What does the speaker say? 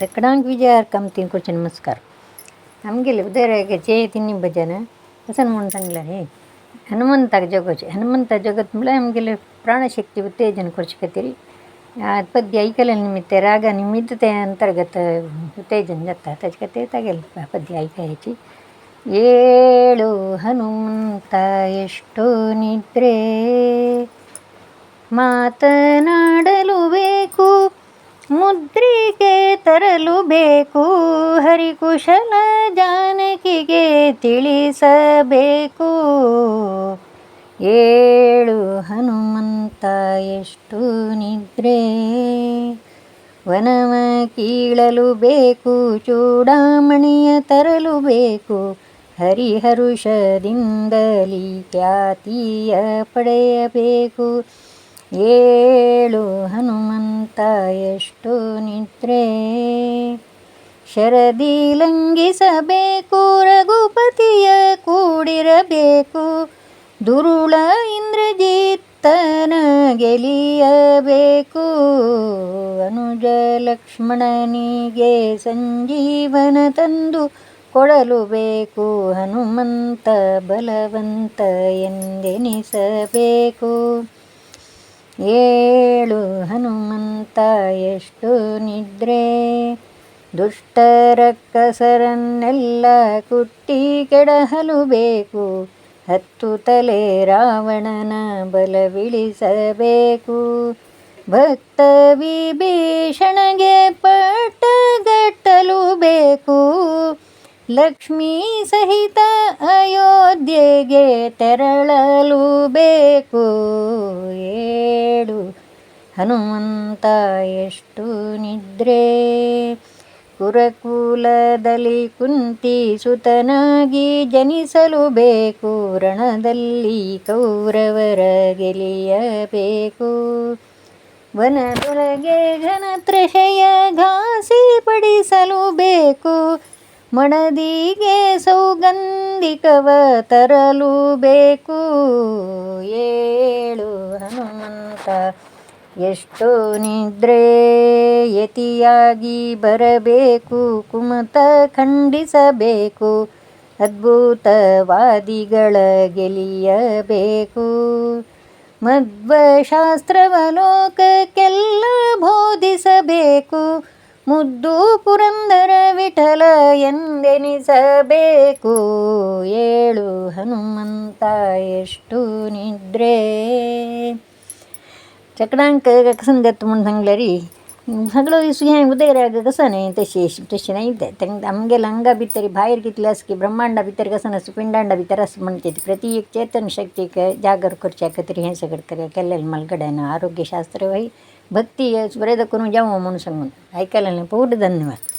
ரெக்கடாங் விஜயார் come தீன் ನಮಸ್ಕಾರ. நமஸ்ಕಾರ ನಮಗೆ ಉದಯರಾಗೆ ಜೇ ತಿನ್ನಿ ಭಜನೆ. ಹಸನ್ ಮುಂತಂಗ್ಲೇ ಹನುಮಂತಾಗ ಜೋಗೋಚೆ ಹನುಮಂತ ಜಗತ್ ಮೇಲೆ ನಮಗೆಲ್ಲ ಪ್ರಾಣಶಕ್ತಿ ಉತ್ತೇಜನ ಕೊಡ್ಸಿಕತ್ತೀರಿ ಪದ್ಯ ಐಕಲ ನಿಮಿತ್ತ ರಾಗ ನಿಮಿತ್ತತೆ ಅಂತರ್ಗತ ಉತ್ತೇಜನ ಜತ್ತ ತಜ್ಕತೆ ತಗಲ್ಲ ಪದ್ಯ ಐಕ ಹೆಚ್ಚಿ. ಏಳು ಹನುಮಂತ ಎಷ್ಟು ನಿದ್ರೆ. ಮಾತನಾಡಲು ಬೇ ಮುದ್ರಿಕೆ ತರಲು ಬೇಕು, ಹರಿಕುಶಲ ಜಾನಕಿಗೆ ತಿಳಿಸಬೇಕು. ಏಳು ಹನುಮಂತ, ಎಷ್ಟು ನಿದ್ರೆ? ವನವ ಕೀಳಲು ಬೇಕು, ಚೂಡಾಮಣಿಯ ತರಲು ಬೇಕು. ಹರಿಹರುಷದಿಂದಲಿ ಖ್ಯಾತಿಯ ಪಡೆಯಬೇಕು. ಏಳು ಹನುಮಂತ ಎಷ್ಟು ನಿದ್ರೆ. ಶರದಿ ಲಂಘಿಸಬೇಕು, ರಘುಪತಿಯ ಕೂಡಿರಬೇಕು, ದುರುಳ ಇಂದ್ರಜಿತ್ತನ ಗೆಲಿಯಬೇಕು ಅನುಜ ಲಕ್ಷ್ಮಣನಿಗೆ ಸಂಜೀವನ ತಂದು ಕೊಡಲು ಬೇಕು, ಹನುಮಂತ ಬಲವಂತ ಎಂದೆನಿಸಬೇಕು. ಏಳು ಹನುಮಂತ ಎಷ್ಟು ನಿದ್ರೆ. ದುಷ್ಟರಕ್ಕಸರನ್ನೆಲ್ಲ ಕುಟ್ಟಿ ಕೆಡಹಲು ಬೇಕು. ಹತ್ತು ತಲೆ ರಾವಣನ ಬಲವಿಳಿಸಬೇಕು ಭಕ್ತ ವಿಭೀಷಣಗೆ ಪಟ್ಟಗಟ್ಟಲು ಬೇಕು. ಲಕ್ಷ್ಮೀ ಸಹಿತ ಅಯೋಧ್ಯೆಗೆ ತೆರಳಲು ಬೇಕು. ಹನುಮಂತ ಎಷ್ಟು ನಿದ್ರೆ. ಕುರಕುಲದಲ್ಲಿ ಕುಂತಿ ಸುತನಾಗಿ ಜನಿಸಲು ಬೇಕು, ರಣದಲ್ಲಿ ಕೌರವರ ಗೆಲಿಯಬೇಕು ವನದೊಳಗೆ ಘನತ್ರಶಯ ಘಾಸಿ ಪಡಿಸಲು ಬೇಕು, ಮಣದಿಗೆ ಸೌಗಂಧಿಕವ ತರಲು ಬೇಕು. ಏಳು ಹನುಮಂತ ಎಷ್ಟು ನಿದ್ರೆ ಯತಿಯಾಗಿ ಬರಬೇಕು, ಕುಮತ ಖಂಡಿಸಬೇಕು, ಅದ್ಭುತವಾದಿಗಳ ಗೆಲಿಯಬೇಕು. ಮಧ್ವಶಾಸ್ತ್ರವಲೋಕಕ್ಕೆಲ್ಲ ಬೋಧಿಸಬೇಕು, ಮುದ್ದು ಪುರಂದರ ವಿಠಲ ಎಂದೆನಿಸಬೇಕು. ಏಳು ಹನುಮಂತ, ಎಷ್ಟು ನಿದ್ರೆ. चकडांक कसन देत म्हूण सांगले रे सगळो दिस हें उदयराग कसं न्ही तशी तशी नाही ते तांकां आमगेल्या अंगा भितर भायर कितले आसा की ब्रह्मांडा भितर कसं आसा पिंडांडा भितर आसा म्हणचे ती प्रति एक चेतन शक्तीक जागर करच्या खातीर हें सगळें कर केल्लें मलगड्यान आरोग्यशास्त्र वय भक्ती स्प्रेद करून जावं म्हणून सांगून ऐकलें पूर्ण धन्यवाद